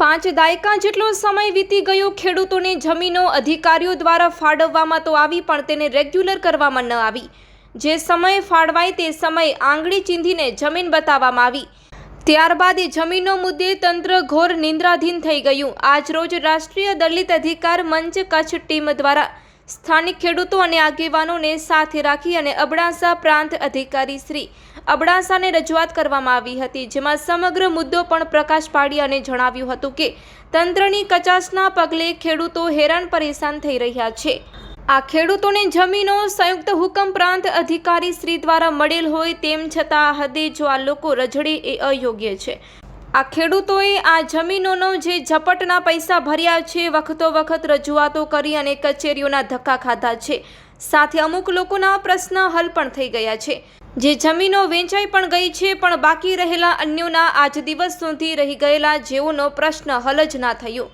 પાંચ દાયકા જેટલો સમય વીતી ગયો, ખેડૂતોને જમીનો અધિકારીઓ દ્વારા ફાળવવામાં તો આવી, પણ તેને રેગ્યુલર કરવામાં ન આવી. જે સમયે ફાળવાય તે સમયે આંગળી ચીંધીને જમીન બતાવવામાં આવી. ત્યારબાદ એ જમીનો મુદ્દે તંત્ર ઘોર નિંદ્રાધીન થઈ ગયું. આજરોજ રાષ્ટ્રીય દલિત અધિકાર મંચ કચ્છ ટીમ દ્વારા સ્થાનિક ખેડૂતો અને આગેવાનોને સાથે રાખી અને અબડાસા પ્રાંત અધિકારી શ્રી અબડાસાને રજૂઆત કરવામાં આવી હતી, જેમાં સમગ્ર મુદ્દો પણ પ્રકાશ પાડી અને જણાવ્યું હતું કે, તંત્રની કચાસના પગલે ખેડૂતો હેરાન પરેશાન થઈ રહ્યા છે. આ ખેડૂતોને જમીનો, સંયુક્ત હુકમ પ્રાંત અધિકારી શ્રી દ્વારા મળેલ હોય તેમ છતાં હદે જો આ લોકો રજડે એ અયોગ્ય છે. આ ખેડૂતોએ આ જમીનોનો જે ઝપટના પૈસા ભર્યા છે વખતો વખત રજૂઆતો કરી અને કચેરીઓના ધક્કા ખાધા છે. સાથે અમુક લોકોના પ્રશ્ન હલ પણ થઈ ગયા છે. જે જમીનો વેચાઈ પણ ગઈ છે, પણ બાકી રહેલા અન્યોના આજ દિવસ સુધી રહી ગયેલા જેઓનો પ્રશ્ન હલ જ ના થયો.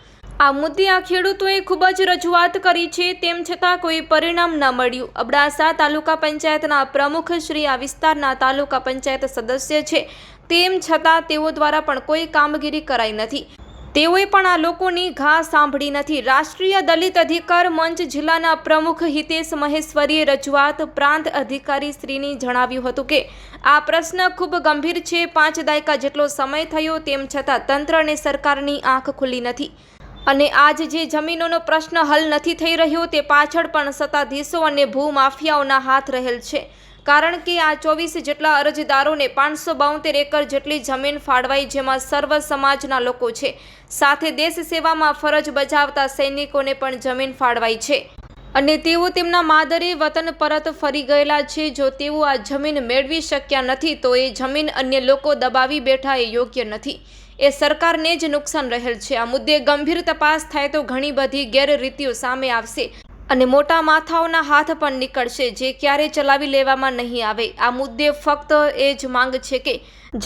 આ મુદ્દે આ ખેડૂતોએ ખૂબ જ રજૂઆત કરી છે, તેમ છતાં કોઈ પરિણામ ન મળ્યું. અબડાસા તાલુકા પંચાયતના પ્રમુખ શ્રી આ વિસ્તારના તાલુકા પંચાયત સદસ્ય છે. તેમ છતાં તેઓ દ્વારા પણ કોઈ કામગીરી કરાઈ નથી. તેઓએ પણ આ લોકોની ઘા સાંભળી નથી. રાષ્ટ્રીય દલિત અધિકાર મંચ જિલ્લાના પ્રમુખ હિતેશ મહેશ્વરીએ રજૂઆત પ્રાંત અધિકારી શ્રીની જણાવ્યું હતું કે, આ પ્રશ્ન ખૂબ ગંભીર છે. પાંચ દાયકા જેટલો સમય થયો તેમ છતાં તંત્ર અને સરકારની આંખ ખુલ્લી નથી. અને આજ જે જમીનોનો પ્રશ્ન હલ નથી થઈ રહ્યો તે પાછળ પણ સત્તાધીશો અને ભૂમાફિયાઓના હાથ રહેલ છે. કારણ કે આ ચોવીસ જેટલા અરજદારોને પાંચસો બાઉતેર એકર જેટલી જમીન ફાળવાઈ જેમાં સર્વ સમાજના લોકો છે. સાથે દેશ સેવામાં ફરજ બજાવતા સૈનિકોને પણ જમીન ફાળવાઈ છે. અને તેઓ તેમના માદરે વતન પરત ફરી ગયેલા છે. જો તેઓ આ જમીન મેળવી શક્યા નથી, તો એ જમીન અન્ય લોકો દબાવી બેઠા એ યોગ્ય નથી. એ સરકારને જ નુકસાન રહેલ છે. આ મુદ્દે ગંભીર તપાસ થાય તો ઘણી બધી ગેરરીતિઓ સામે આવશે. અને મોટા માથાઓના હાથ પણ નીકળશે, જે ક્યારે ચલાવી લેવામાં નહીં આવે. આ મુદ્દે ફક્ત એ જ માંગ છે કે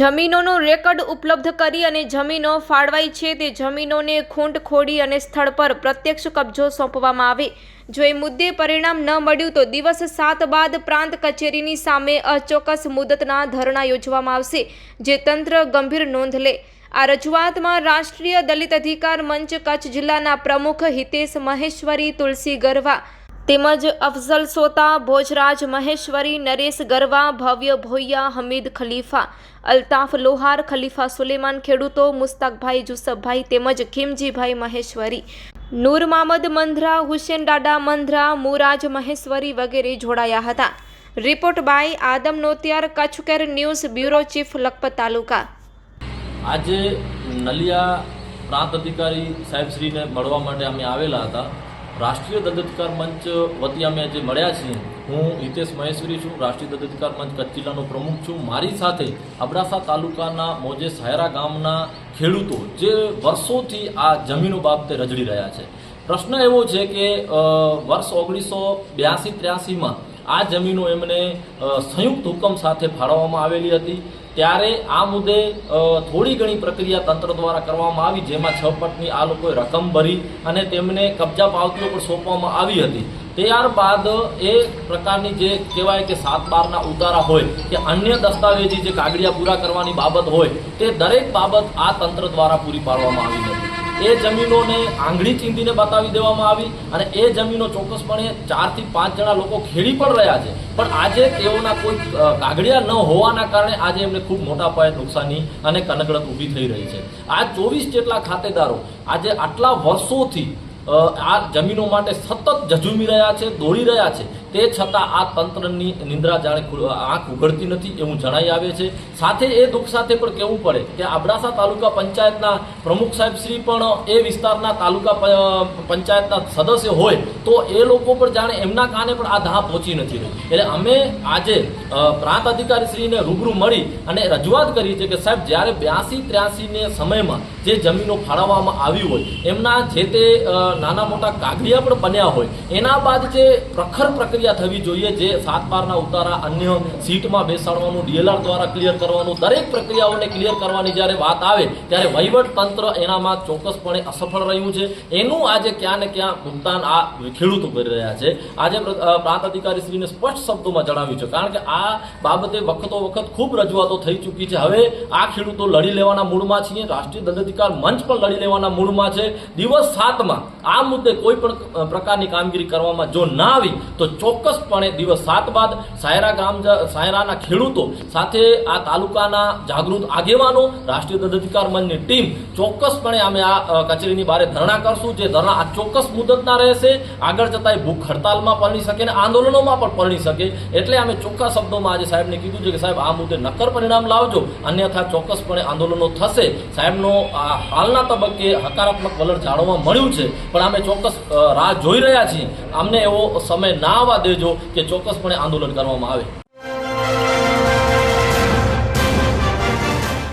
જમીનોનો રેકર્ડ ઉપલબ્ધ કરી અને જમીનો ફાળવાઈ છે તે જમીનોને ખૂંટ ખોડી અને સ્થળ પર પ્રત્યક્ષ કબજો સોંપવામાં આવે. જો એ મુદ્દે પરિણામ ન મળ્યું તો દિવસ સાત બાદ પ્રાંત કચેરીની સામે અચોક્કસ મુદતના ધરણા યોજવામાં આવશે, જે તંત્ર ગંભીર નોંધ લે. આ રજૂઆતમાં રાષ્ટ્રીય દલિત અધિકાર મંચ કચ્છ જિલ્લાના પ્રમુખ હિતેશ મહેશ્વરી, તુલસી ગરવા તેમજ અફઝલ સોતા, ભોજરાજ મહેશ્વરી, નરેશ ગરવા, ભવ્ય ભોઈયા, હમીદ ખલીફા, અલ્તાફ લોહાર, ખલીફા સુલેમાન ખેડૂતો, મુસ્તાકભાઈ જુસફભાઈ તેમજ ખીમજીભાઈ મહેશ્વરી, નૂર મામદ મંધરા, હુસેન ડાડા મંધરા, મુરાજ મહેશ્વરી વગેરે જોડાયા હતા. Report by Adam Notiyar, Kutch care news bureau chief Lakhpat taluka. આજે નલિયા પ્રાંત અધિકારી સાહેબશ્રીને મળવા માટે અમે આવેલા હતા. રાષ્ટ્રીય દંડાધિકાર મંચ વતી અમે જે મળ્યા છીએ. હું હિતેશ મહેશ્વરી છું, રાષ્ટ્રીય દંડાધિકાર મંચ કચ્છ જિલ્લાનો પ્રમુખ છું. મારી સાથે અબડાસા તાલુકાના મોજે સાયરા ગામના ખેડૂતો જે વર્ષોથી આ જમીનો બાબતે રજડી રહ્યા છે. પ્રશ્ન એવો છે કે વર્ષ ઓગણીસો બ્યાસી ત્ર્યાસીમાં આ જમીનો એમને સંયુક્ત હુકમ સાથે ફાળવવામાં આવેલી હતી. ત્યારે આ મુદ્દે થોડી ઘણી પ્રક્રિયા તંત્ર દ્વારા કરવામાં આવી, જેમાં છ પટની આ લોકોએ રકમ ભરી અને તેમને કબજા પાવતીઓ પણ સોંપવામાં આવી હતી. ત્યારબાદ એ પ્રકારની જે કહેવાય કે સાત બારના ઉતારા હોય, કે અન્ય દસ્તાવેજી જે કાગળિયા પૂરા કરવાની બાબત હોય, તે દરેક બાબત આ તંત્ર દ્વારા પૂરી પાડવામાં આવી હતી. એ જમીનોને આંગળી ચીંધીને બતાવી દેવામાં આવી અને એ જમીનો ચોક્કસપણે ચારથી પાંચ જણા લોકો ખેડી પણ રહ્યા છે. પણ આજે તેઓના કોઈ કાગડિયા ન હોવાના કારણે આજે એમને ખૂબ મોટા પાયે નુકસાની અને કનકડત ઊભી થઈ રહી છે. આ ચોવીસ જેટલા ખાતેદારો આજે આટલા વર્ષોથી આ જમીનો માટે સતત જજુમી રહ્યા છે, દોડી રહ્યા છે. તે છતાં આ તંત્રની નિંદ્રા જાણે આંખ ઉઘડતી નથી એવું જણાઈ આવે છે. સાથે એ દુઃખ સાથે પણ કહેવું પડે કે અબડાસા તાલુકા પંચાયતના પ્રમુખ સાહેબ પણ એ વિસ્તારના તાલુકા પંચાયતના સદસ્ય હોય તો એ લોકો પણ જાણે એમના કાને પણ આ ધા પહોંચી નથી રહી. એટલે અમે આજે પ્રાંત અધિકારી શ્રીને રૂબરૂ મળી અને રજૂઆત કરી છે કે સાહેબ જ્યારે બ્યાસી ત્ર્યાસીને સમયમાં જે જમીનો ફાળવવામાં આવી હોય, એમના જે તે નાના મોટા કાગળિયા પણ બન્યા હોય, એના બાદ જે પ્રખર પ્રક્રિયા પ્રક્રિયા થવી જોઈએ જે સાત બારના ઉતારા અન્ય સીટમાં બેસાડવાનું, ડીએલઆર દ્વારા ક્લિયર કરવાનું, દરેક પ્રક્રિયાઓને ક્લિયર કરવાની જ્યારે વાત આવે, ત્યારે વહીવટ એનામાં ચોક્કસપણે અસફળ રહ્યું છે. એનું આજે ક્યાં ને ક્યાં ભુગતાન આ ખેડૂતો કરી રહ્યા છે. આજે પ્રાંત અધિકારી સ્પષ્ટ શબ્દોમાં જણાવ્યું છે, કારણ કે આ બાબતે વખતો વખત ખૂબ રજૂઆતો થઈ ચૂકી છે. હવે આ ખેડૂતો લડી લેવાના મૂળમાં છીએ, રાષ્ટ્રીય દંડાધિકાર મંચ પણ લડી લેવાના મૂળમાં છે. દિવસ સાતમાં આ મુદ્દે કોઈ પણ પ્રકારની કામગીરી કરવામાં જો ના આવી, તો ચોક્કસપણે દિવસ સાત બાદ સાયરા ગામ સાયરાના ખેડૂતો સાથે આ તાલુકાના જાગૃત આગેવાનો, રાષ્ટ્રીય દંડાધિકાર મંચની ટીમ ચોક્કસપણે અમે આ કચેરીની બારે ધરણા કરશું. જે ધરણા આ ચોક્કસ મુદતના રહેશે, આગળ જતા ભૂખ હડતાલમાં પરણી શકે અને આંદોલનોમાં પણ પરણી શકે. એટલે અમે ચોખ્ખા શબ્દોમાં આજે સાહેબને કીધું છે કે સાહેબ, આ મુદ્દે નક્કર પરિણામ લાવજો. અન્યથા ચોક્કસપણે આંદોલનો થશે. સાહેબનો આ હાલના તબક્કે હકારાત્મક વલણ જાણવા મળ્યું છે. પણ અમે ચોક્કસ રાહ જોઈ રહ્યા છીએ. અમને એવો સમય ના આવવા દેજો કે ચોક્કસપણે આંદોલન કરવામાં આવે.